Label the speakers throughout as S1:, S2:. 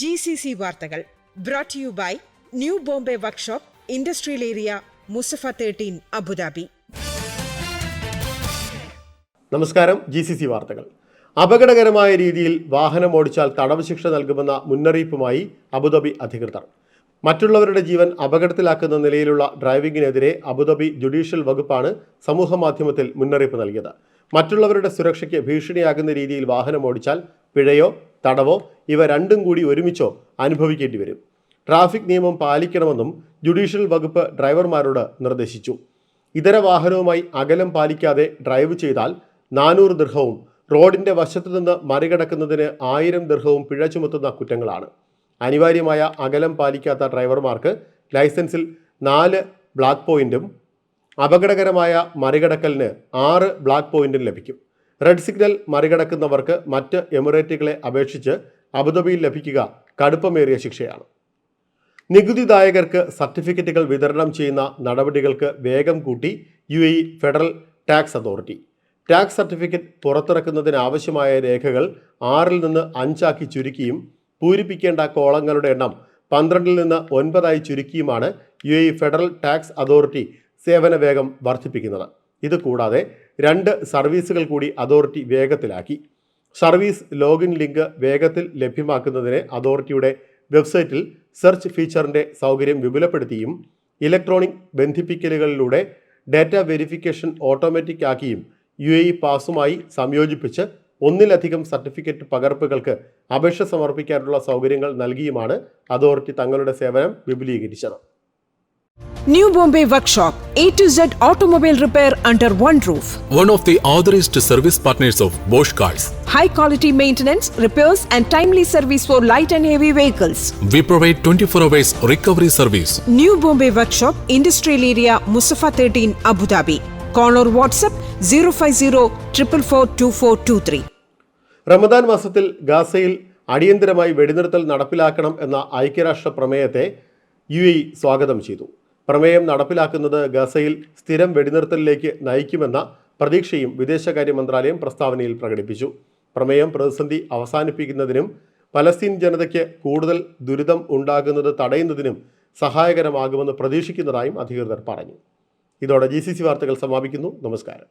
S1: G C C വാർത്തകൾ brought you by new Bombay workshop industrial area Musaffah thirteen Abu Dhabi
S2: നമസ്കാരം G C C വാർത്തകൾ. അപകടകരമായ രീതിയിൽ വാഹനം ഓടിച്ചാൽ തടവ് ശിക്ഷ നൽകുമെന്ന മുന്നറിയിപ്പുമായി അബുദാബി അധികൃതർ. മറ്റുള്ളവരുടെ ജീവൻ അപകടത്തിലാക്കുന്ന നിലയിലുള്ള ഡ്രൈവിംഗിനെതിരെ അബുദാബി ജുഡീഷ്യൽ വകുപ്പാണ് സമൂഹമാധ്യമത്തിൽ മുന്നറിയിപ്പ് നൽകിയത്. മറ്റുള്ളവരുടെ സുരക്ഷയ്ക്ക് ഭീഷണിയാകുന്ന രീതിയിൽ വാഹനം ഓടിച്ചാൽ പിഴയോ തടവോ ഇവ രണ്ടും കൂടി ഒരുമിച്ചോ അനുഭവിക്കേണ്ടി വരും. ട്രാഫിക് നിയമം പാലിക്കണമെന്നും ജുഡീഷ്യൽ വകുപ്പ് ഡ്രൈവർമാരോട് നിർദ്ദേശിച്ചു. ഇതര വാഹനവുമായി അകലം പാലിക്കാതെ ഡ്രൈവ് ചെയ്താൽ നാനൂറ് ദീർഘവും റോഡിന്റെ വശത്തു നിന്ന് മറികടക്കുന്നതിന് ആയിരം ദീർഘവും പിഴ ചുമത്തുന്ന കുറ്റങ്ങളാണ്. അനിവാര്യമായ അകലം പാലിക്കാത്ത ഡ്രൈവർമാർക്ക് ലൈസൻസിൽ നാല് ബ്ലാക്ക് പോയിന്റും അപകടകരമായ മറികടക്കലിന് ആറ് ബ്ലാക്ക് പോയിന്റും ലഭിക്കും. റെഡ് സിഗ്നൽ മറികടക്കുന്നവർക്ക് മറ്റ് എമിറേറ്റുകളെ അപേക്ഷിച്ച് അബുദാബിയിൽ ലഭിക്കുക കടുപ്പമേറിയ ശിക്ഷയാണ്. നികുതിദായകർക്ക് സർട്ടിഫിക്കറ്റുകൾ വിതരണം ചെയ്യുന്ന നടപടികൾക്ക് വേഗം കൂട്ടി U A federal tax authority. Tax certificate പുറത്തിറക്കുന്നതിനാവശ്യമായ രേഖകൾ ആറിൽ നിന്ന് അഞ്ചാക്കി ചുരുക്കിയും പൂരിപ്പിക്കേണ്ട കോളങ്ങളുടെ എണ്ണം പന്ത്രണ്ടിൽ നിന്ന് ഒൻപതായി ചുരുക്കിയുമാണ് U A federal tax authority സേവന വേഗം വർദ്ധിപ്പിക്കുന്നത്. ഇത് കൂടാതെ രണ്ട് സർവീസുകൾ കൂടി അതോറിറ്റി വേഗത്തിലാക്കി. സർവീസ് ലോഗിൻ ലിങ്ക് വേഗത്തിൽ ലഭ്യമാക്കുന്നതിന് അതോറിറ്റിയുടെ വെബ്സൈറ്റിൽ സെർച്ച് ഫീച്ചറിന്റെ സൗകര്യം വിപുലപ്പെടുത്തിയും ഇലക്ട്രോണിക് ബന്ധിപ്പിക്കലുകളിലൂടെ ഡാറ്റ വെരിഫിക്കേഷൻ ഓട്ടോമാറ്റിക് ആക്കിയും യു എ പാസുമായി സംയോജിപ്പിച്ച് ഒന്നിലധികം സർട്ടിഫിക്കറ്റ് പകർപ്പുകൾക്ക് അപേക്ഷ സമർപ്പിക്കാനുള്ള സൗകര്യങ്ങൾ നൽകിയുമാണ് അതോറിറ്റി തങ്ങളുടെ സേവനം വിപുലീകരിച്ചത്.
S1: New Bombay Workshop, A to Z automobile repair under one roof.
S3: one of the authorized service partners of Bosch Cars.
S1: high quality maintenance, repairs, and timely service for light and heavy vehicles.
S3: We provide 24 hours recovery service.
S1: New Bombay Workshop, Industrial Area, Musafa 13, Abu Dhabi. Call or WhatsApp 050 444
S2: Ramadan മാസത്തിൽ ഗാസയിൽ അടിയന്തരമായി വെടിനിർത്തൽ നടപ്പിലാക്കണം എന്ന ഐക്യരാഷ്ട്ര പ്രമേയത്തെ U സ്വാഗതം ചെയ്തു പ്രമേയം നടപ്പിലാക്കുന്നത് ഗസയിൽ സ്ഥിരം വെടിനിർത്തലിലേക്ക് നയിക്കുമെന്ന പ്രതീക്ഷയും വിദേശകാര്യ മന്ത്രാലയം പ്രസ്താവനയിൽ പ്രകടിപ്പിച്ചു. പ്രമേയം പ്രതിസന്ധി അവസാനിപ്പിക്കുന്നതിനും പലസ്തീൻ ജനതയ്ക്ക് കൂടുതൽ ദുരിതം ഉണ്ടാകുന്നത് തടയുന്നതിനും സഹായകരമാകുമെന്ന് പ്രതീക്ഷിക്കുന്നതായും അധികൃതർ പറഞ്ഞു. ഇതോടെ ജി വാർത്തകൾ സമാപിക്കുന്നു. നമസ്കാരം.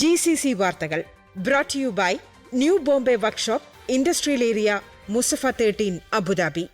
S1: ജി സി സി വാർത്തകൾ brought you by new Bombay workshop industrial area Musaffah thirteen Abu Dhabi